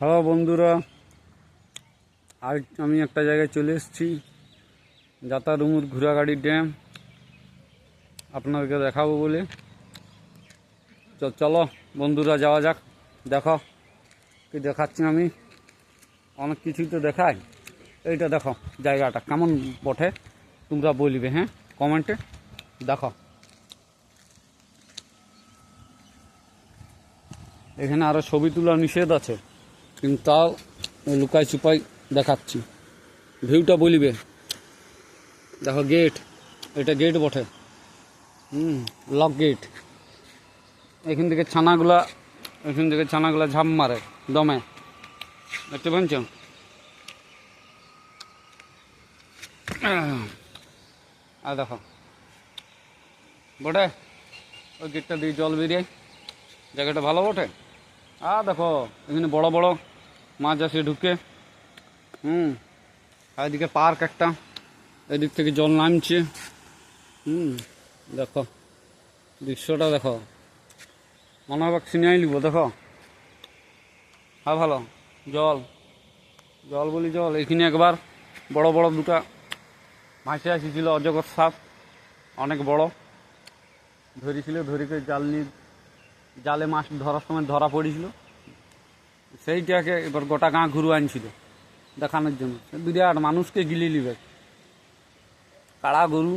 Hello বন্ধুরা, আজ আমি একটা জায়গায় চলে এসেছি যাতারুমুর ঘোড়াগাড়ি ড্যাম। আপনাদেরকে দেখাবো বলে। চলো বন্ধুরা, যাওয়া যাক, দেখো কি দেখাচ্ছি আমি। অনেক কিছুই তো দেখাই এইটা দেখো জায়গাটা কেমন বটে, তোমরা বলবে হ্যাঁ? কমেন্টে দেখো। এখানে আরও ছবি তোলা নিষেধ আছে। কিন্তু তাও লুকাই চুপাই দেখাচ্ছি। ভিউটা বলিবে। দেখো গেট এটা গেট বটে। হুম লক গেট এখান থেকে ছানাগুলা, এখান থেকে ছানাগুলা ঝাঁপ মারে দমে। দেখতে পাচ্ছ? আর দেখো। বটে? ওই গেটটা দিয়ে জল বেরিয়ে। জায়গাটা ভালো বটে? আর দেখো, এখানে বড় বড় মাছ আসে ঢুকে। হুম। আর এদিকে পার্ক একটা। এদিক থেকে জল নামছে। হুম। দেখো দৃশ্যটা দেখো। মনে হবে সিনেমাই লিব দেখো। হ্যাঁ ভালো। জল। জল বলি জল। এখানে একবার বড় বড় দুটা মাছে আসিছিল অজগর সাপ। অনেক বড়। ধরেছিল ধরিকে জাল নিয়ে জালে মাছ ধরার সময় ধরা পড়েছিল। সেইটাকে এবার গোটা গাঁ ঘুরু আনছিল, দেখানোর জন্য। বিরাট মানুষকে গিলি লিবে। কাড়া গরু,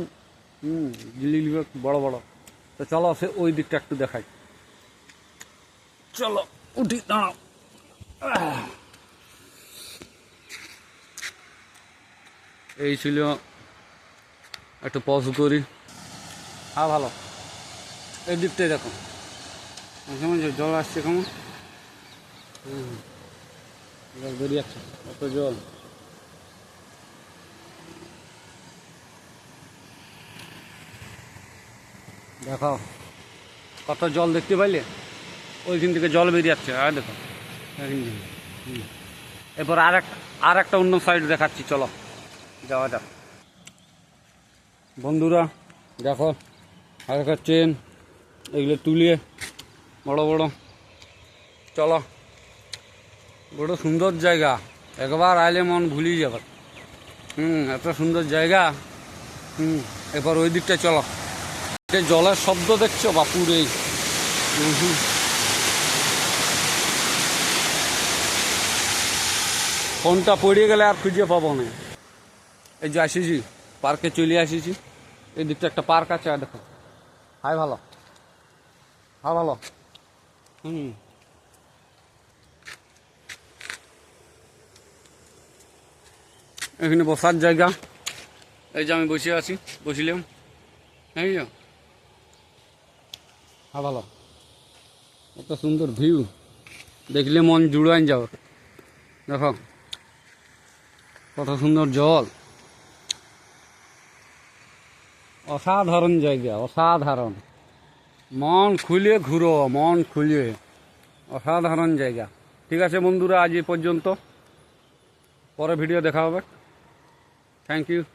হুম, গিলি লিবে, বড় বড়। তো চলো, সে ওই দিকটা একটু দেখাই। চলো, উঠি, দাঁড়াও। এই ছিল একটু পজ করি। হ্যাঁ ভালো। এই দিকটাই দেখো। জল আসছে কেমন? বেরিয়ে যাচ্ছে কত জল। দেখো কত জল দেখতে পাইলে? ওইখান থেকে জল বেরিয়ে যাচ্ছে, আর দেখো। এরপর আর আর একটা অন্য সাইড দেখাচ্ছি, চলো, যাওয়া যাক। বন্ধুরা, দেখো আর একটা চেন এগুলো তুলিয়ে বড় বড়। চলো। বড় সুন্দর জায়গা। একবার আইলে মন ভুলিয়ে যাবে। হুম, এত সুন্দর জায়গা। হুম এবার ওই দিকটা চলো। এই জলের শব্দ দেখছ বাপুরে এই হুম। ফোনটা পড়ে গেলে আর খুঁজে পাবো না। এই যে আসিছি পার্কে চলে আসিছি এই দিকটা একটা পার্ক আছে দেখো। হাই ভালো। হ্যাঁ ভালো। হুম। এখানে বসার জায়গা। এই যে আমি বসে আছি বসিলাম হ্যাঁ যা হ্যাঁ ভালো। কত সুন্দর ভিউ দেখলে মন জুড়াই যাও দেখো কত সুন্দর জল। অসাধারণ জায়গা অসাধারণ। মন খুলে ঘুরো মন খুলে। অসাধারণ জায়গা। ঠিক আছে বন্ধুরা আজ এই পর্যন্ত। পরে ভিডিও দেখা হবে। thank you.